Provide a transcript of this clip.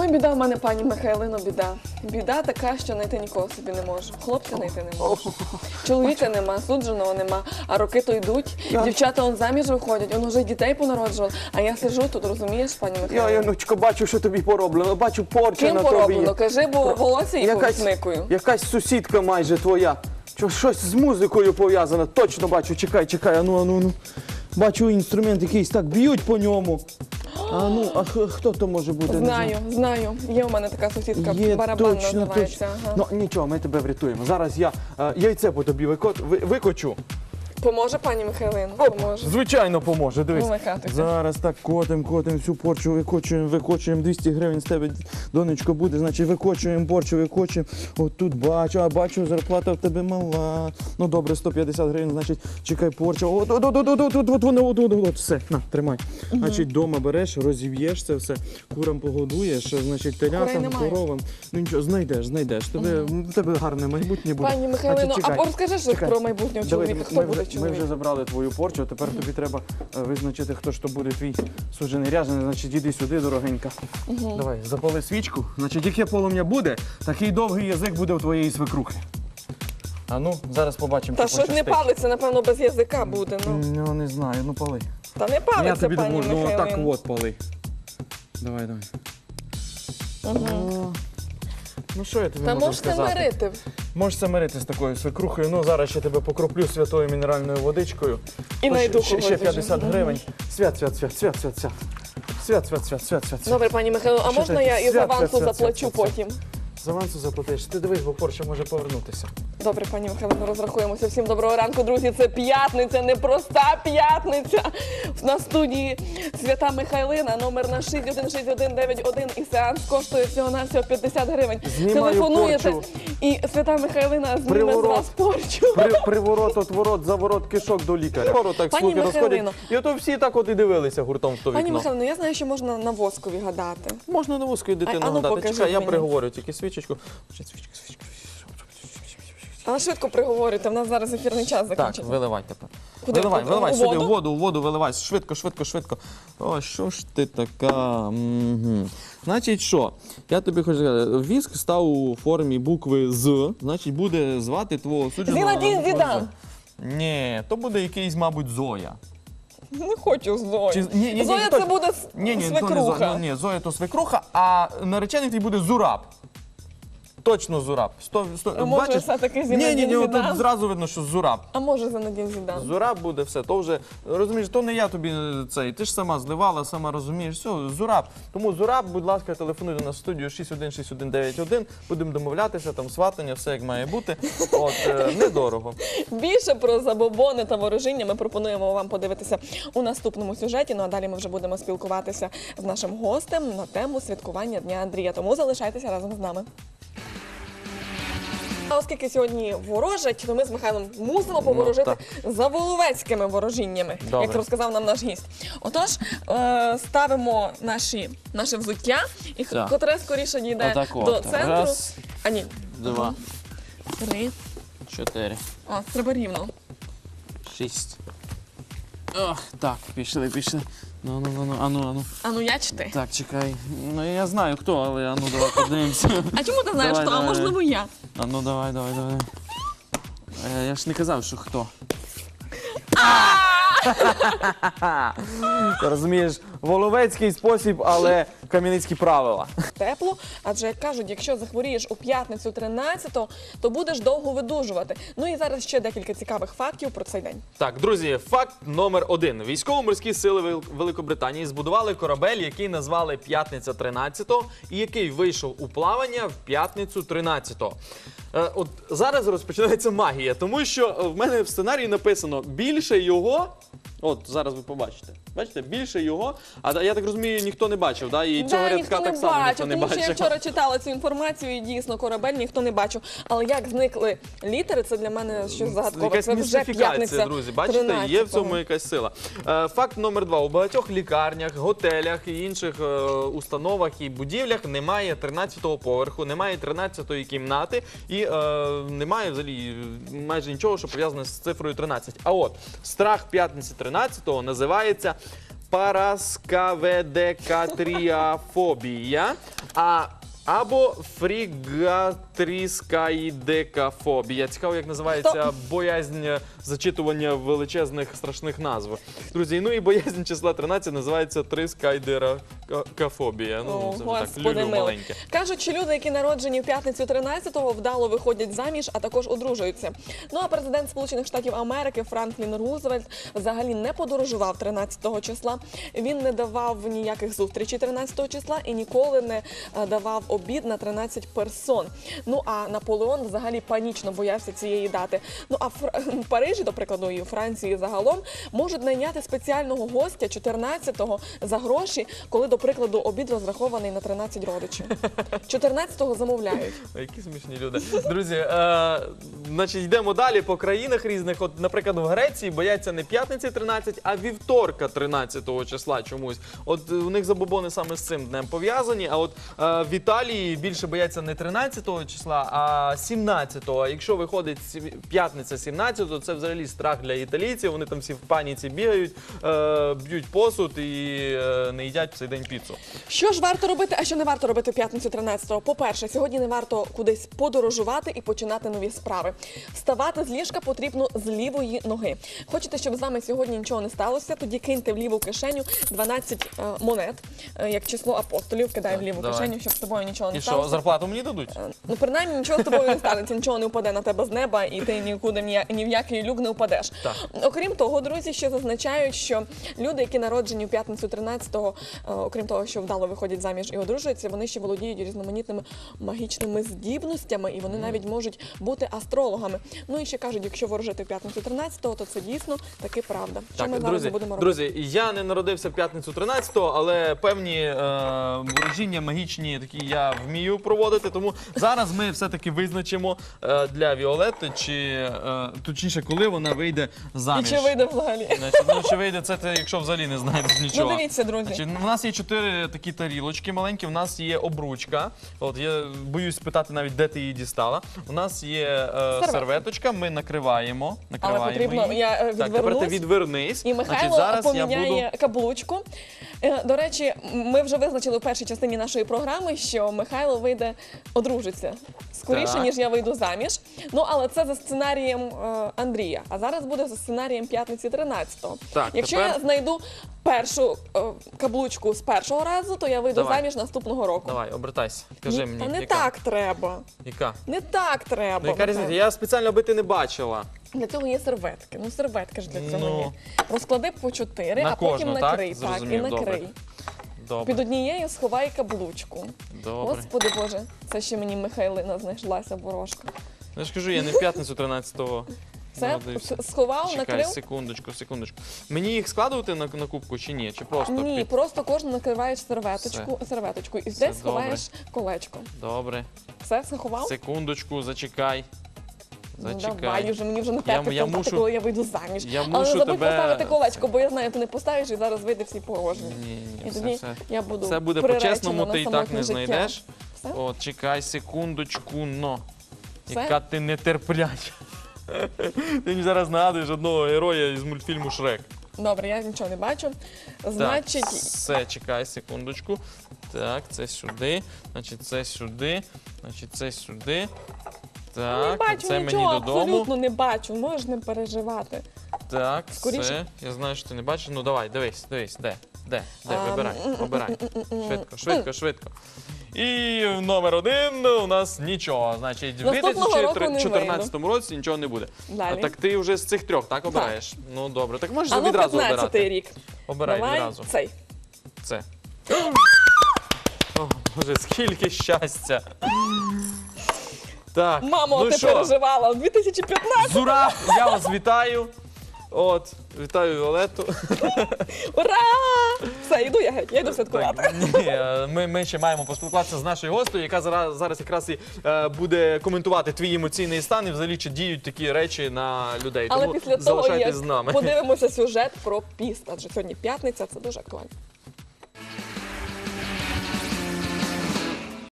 Ой, біда в мене, пані Михайлино, біда. Біда така, що знайти нікого собі не можу. Хлопця знайти не можу. Чоловіка нема, судженого нема, а роки то йдуть. Дівчата он заміж виходять, он уже дітей понароджували. А я сиджу тут, розумієш, пані Михайло. Я? Яночко, бачу, що тобі пороблено, бачу порча Ким на тобі. пороблено? Кажи, бо волосся їх Якась, якась сусідка майже твоя. Що, щось з музикою пов'язане. Точно бачу, чекай, чекай, ану, ану, ану. Бачу інструмент якийсь так б'ють по ньому. А ну, а х- хто то може бути? Не Знаю, знаю. Є у мене така сусідка, Є барабан точно, називається. точно. Ага. Ну нічого, ми тебе врятуємо. Зараз я е, яйце по тобі викот, ви, викочу. Поможе пані Михайлино? Поможе. Звичайно, поможе. Дивись. Ну. Зараз так котим, котим всю порчу викочуємо, викочуємо 200 гривень з тебе, донечко, буде, значить викочуємо порчу, викочуємо. От тут бачу, а бачу, зарплата в тебе мала. Ну добре, 150 гривень, значить, чекай порча. От, от, от, от, от, от, от, от, воно, от, от, от, от, все, на, тримай. Значить, дома береш, розів'єш це все, курам погодуєш, значить, телятам, немає. коровам. Ну нічого, знайдеш, знайдеш. Тебе, тебе гарне майбутнє буде. Пані Михайлино, Значить, а чекай. розкажи щось Чекай. про майбутнього Давай, чоловіка. Хто ми, буде вже, ми вже забрали твою порчу, тепер тобі треба е, визначити, хто ж то буде твій суджений ряжений. Значить, іди сюди, дорогенька. Давай, запали свічку. Значить, яке полум'я буде, такий довгий язик буде у твоєї свекрухи. А ну, зараз побачимо. Та чи щось не палиться, напевно, без язика буде. Ну, Ну, не знаю, ну пали. та не Я палиться, тобі пані допоможу, ну Михайлино. так от пали. Давай, давай. О, Ну що я тобі Та можу можете сказати? мирити. Можеш мирити з такою свекрухою. Ну зараз ще тебе покроплю святою мінеральною водичкою. І найду ще, ще 50 вже. гривень. Свят, свят, свят, свят, свят, свят. Свят, свят, свят, свят, свят. Добре, пані Михайло, а Що можна я і за ванку заплачу потім? З авансу заплатиш. Ти дивись, бо порча може повернутися. Добре, пані Михайло, розрахуємося. Всім доброго ранку, друзі. Це п'ятниця, непроста п'ятниця. На студії Свята Михайлина, номер на 616191 і сеанс коштує всього на всього 50 гривень. Знімаю Телефонуєте порчу. і Свята Михайлина зніме з Приворот. вас порчу. При, приворот, отворот, заворот, кишок до лікаря. Скоро так Пані слухи розходять. Михайлино. І ото всі так от і дивилися гуртом в то Пані вікно. Михайло, я знаю, що можна на воскові гадати. Можна на вузькою дитину А- а ну, гадати. покажи Чекай, я мені. приговорю тільки свічечку. Ще Свічка, свічка. Але швидко приговорюйте, в нас зараз ефірний час Так, закінчиться. виливай тепер. Куди? Виливай, У виливай сюди, воду? воду, воду виливай. Швидко, швидко, швидко. О, що ж ти така? Угу. Значить, що? Я тобі хочу сказати, віск став у формі букви З, значить, буде звати твого судженого. Зінедін на букву Зідан. З. Ні, то буде якийсь, мабуть, Зоя. Не хочу Зою. Чи- ні, ні, ні, Зоя це буде с- Ні, ні, то не Зоя. свекруха. Ну, ні, Зоя то свекруха, а наречений твій буде Зураб. Точно Зураб. Сто, сто, А може, бачиш? все-таки Ні, ні, ні, Зідан? тут зразу видно, що Зураб. А може Зенедін Зідан? Зураб буде все. То вже розумієш, то не я тобі цей. Ти ж сама зливала, сама розумієш. Все, Зураб. Тому Зураб, будь ласка, телефонуй до нас в студію 616191. Будемо домовлятися, там сватання, все як має бути. От е, недорого. Більше про забобони та ворожіння ми пропонуємо вам подивитися у наступному сюжеті. Ну а далі ми вже будемо спілкуватися з нашим гостем на тему святкування Дня Андрія. Тому залишайтеся разом з нами. А оскільки сьогодні ворожать, то ми з Михайлом мусимо поворожити за воловецькими ворожіннями, Добре. як розказав нам наш гість. Отож, е, ставимо наші, наше взуття, і Так. котре скоріше дійде Отак от. до центру. Раз. А ні, Два, три. чотири, О, треба рівно. шість. Ох, так, пішли, пішли. Ну, ну, ну, ну, ану, ану. А ну я чи ти? Так, чекай. Ну я знаю хто, але ану, давай подивимося. А чому ти знаєш, Давай, що? А давай. можливо я. А ну давай, давай, давай. Е, Я ж не казав, що хто. Ти розумієш, воловецький спосіб, але кам'яницькі правила. Тепло, адже як кажуть, якщо захворієш у п'ятницю 13-го, то будеш довго видужувати. Ну і зараз ще декілька цікавих фактів про цей день. Так, друзі, факт номер один. Військово-морські сили Вел- Великобританії збудували корабель, який назвали П'ятниця 13-го, і який вийшов у плавання в п'ятницю 13-го. Е, от зараз розпочинається магія, тому що в мене в сценарії написано більше його. От зараз ви побачите. Бачите, більше його. А я так розумію, ніхто не бачив, да? І цього Да, рядка ніхто не так само ніхто не тому що бачив. я вчора читала цю інформацію, і дійсно корабель ніхто не бачив. Але як зникли літери, це для мене щось загадкове. Якась Це вже містифікація, п'ятниця. друзі. Бачите, є в цьому 13-го. якась сила. Е, факт номер два: у багатьох лікарнях, готелях і інших е, установах і будівлях немає 13-го поверху, немає 13-ї кімнати і е, немає взагалі майже нічого, що пов'язане з цифрою 13. А от страх п'ятниці 13-го називається параскаведекатріафобія, а або фрігатріскаїдекафобія. Цікаво, як називається боязнь зачитування величезних страшних назв. Друзі, ну і боязнь числа 13 називається трискайдеракафобія. Ну, це вже так, люблю маленьке. Кажуть, що люди, які народжені в п'ятницю 13-го, вдало виходять заміж, а також одружуються. Ну а президент Сполучених Штатів Америки Франклін Рузвельт взагалі не подорожував 13-го числа. Він не давав ніяких зустрічей 13-го числа і ніколи не е, давав обід на 13 персон. Ну а Наполеон взагалі панічно боявся цієї дати. Ну а в Парижі, до прикладу, і у Франції загалом можуть найняти спеціального гостя 14-го за гроші, коли, до прикладу, обід розрахований на 13 родичів. 14-го замовляють. Які смішні люди. Друзі, е, значить, йдемо далі по країнах різних. От, наприклад, в Греції бояться не п'ятниці 13, а вівторка 13 числа чомусь. От е, у них забобони саме з цим днем пов'язані. А от е, в Італії більше бояться не 13 числа, а 17. А якщо виходить сі- п'ятниця 17, то це взагалі страх для італійців. Вони там всі в паніці бігають, е, б'ють посуд і е, не їдять в цей день піцу. Що ж варто робити, а що не варто робити в п'ятницю 13-го? По-перше, сьогодні не варто кудись подорожувати і починати нові справи. Вставати з ліжка потрібно з лівої ноги. Хочете, щоб з вами сьогодні нічого не сталося? Тоді киньте в ліву кишеню 12 е, монет, е, як число апостолів, кидай в ліву давай. кишеню, щоб з тобою нічого не І що, сталося. зарплату мені дадуть? Е, Ну, принаймні, нічого з тобою не станеться, нічого не впаде на тебе з неба, і ти нікуди ні, ні в який люк не впадеш. Так. Окрім того, друзі, ще зазначають, що люди, які народжені у п'ятницю 13-го, е, окрім того, що вдало виходять заміж і одружуються, вони ще володіють різноманітними магічними здібностями, і вони навіть можуть бути астрологами. Ну і ще кажуть, якщо ворожити в п'ятницю 13-го, то це дійсно таки правда. Що ми зараз друзі, будемо робити? друзі, я не народився в п'ятницю 13-го, але певні е, ворожіння магічні такі я вмію проводити. Тому зараз ми все-таки визначимо е, для Віолетти, чи е, точніше, коли вона вийде І заміж. чи вийде взагалі? Значить, ну, чи вийде це, ти, якщо взагалі не знаєш нічого. Ну дивіться, друзі. Значить, у нас є чотири такі тарілочки маленькі. У нас є обручка. От я боюсь питати навіть, де ти її дістала. У нас є е, серветочка. Ми накриваємо. Але накриваємо потрібно, її. я е, Так, тепер ти відвернусь. відвернись. І Значить, Михайло зараз я поміняє буду. каблучку. Е, До речі, ми вже визначили в першій частині нашої програми, що Михайло вийде одружиться скоріше, Так. ніж я вийду заміж. Ну але це за сценарієм е, Андрія. А зараз буде за сценарієм п'ятниці 13-го. Так, Якщо тепер- я знайду першу е, каблучку з першого разу, то я вийду Давай. заміж наступного року. Давай, обертайся. Кажи мені. Та не яка? так треба. Яка? Не так треба. Ну, яка різниця? Я спеціально аби ти не бачила. Для цього є серветки. Ну, серветки ж для цього Ну. є. Розклади по чотири, На а потім кожну, так? накрий. Так, і Зрозумів, накрий. Добре. Під однією сховай каблучку. Добре. Господи Боже, це ще мені Михайлина знайшлася ворожка. Ну, Я ж кажу, я не в п'ятницю 13-го. Все, народився. сховав, Чекай, накрив? секундочку, секундочку. Мені їх складувати на, на кубку чи ні? Чи просто Ні, під... просто кожну накриваєш серветочку, серветочку і десь сховаєш колечко. Добре. Все, сховав? Секундочку, зачекай. Ну, давай, вже мені вже не терпиться, я ждати, мушу- коли я вийду заміж. я Але мушу не забудь тебе- поставити колечко, бо я знаю, ти не поставиш і зараз вийде всі порожні. Ні, ні, І все, тоді все. я буду Все буде по-чесному, ти і так не життя. знайдеш. Все? От, чекай секундочку, но. Все? Яка ти нетерпляча. Ти мені зараз нагадуєш одного героя із мультфільму Шрек. Добре, я нічого не бачу. Значить, Так, все, чекай секундочку. Так, це сюди, значить, це сюди, значить, це сюди. Не Так, бачу це нічого, мені додому. абсолютно не бачу. Можеш не переживати. Так, Скоріше. все. Я знаю, що ти не бачиш. Ну давай, дивись, дивись, де? Де? Де? А, Вибирай, м, м, обирай. м, м, м, м. Швидко, швидко, швидко. І номер один у нас нічого. Значить, в Наступного року не 2014 році нічого не буде. А Далі. так ти вже з цих трьох, так обираєш? Ну добре, так можеш А ну, відразу 15-й обирати. рік. Обирай Давай відразу. цей. Це. О, Боже, скільки щастя. Так, Мамо, ну ти що, переживала. У 2015 Зура, я вас вітаю. От, вітаю Віолетту. Ура! Все, йду я геть, я йду святкувати. Ні, ми, ми ще маємо поспілкуватися з нашою гостею, яка зараз, зараз якраз і е, буде коментувати твій емоційний стан і взагалі чи діють такі речі на людей. Але Тому після того, залишайтесь як з нами. подивимося сюжет про піст, адже сьогодні п'ятниця, це дуже актуально.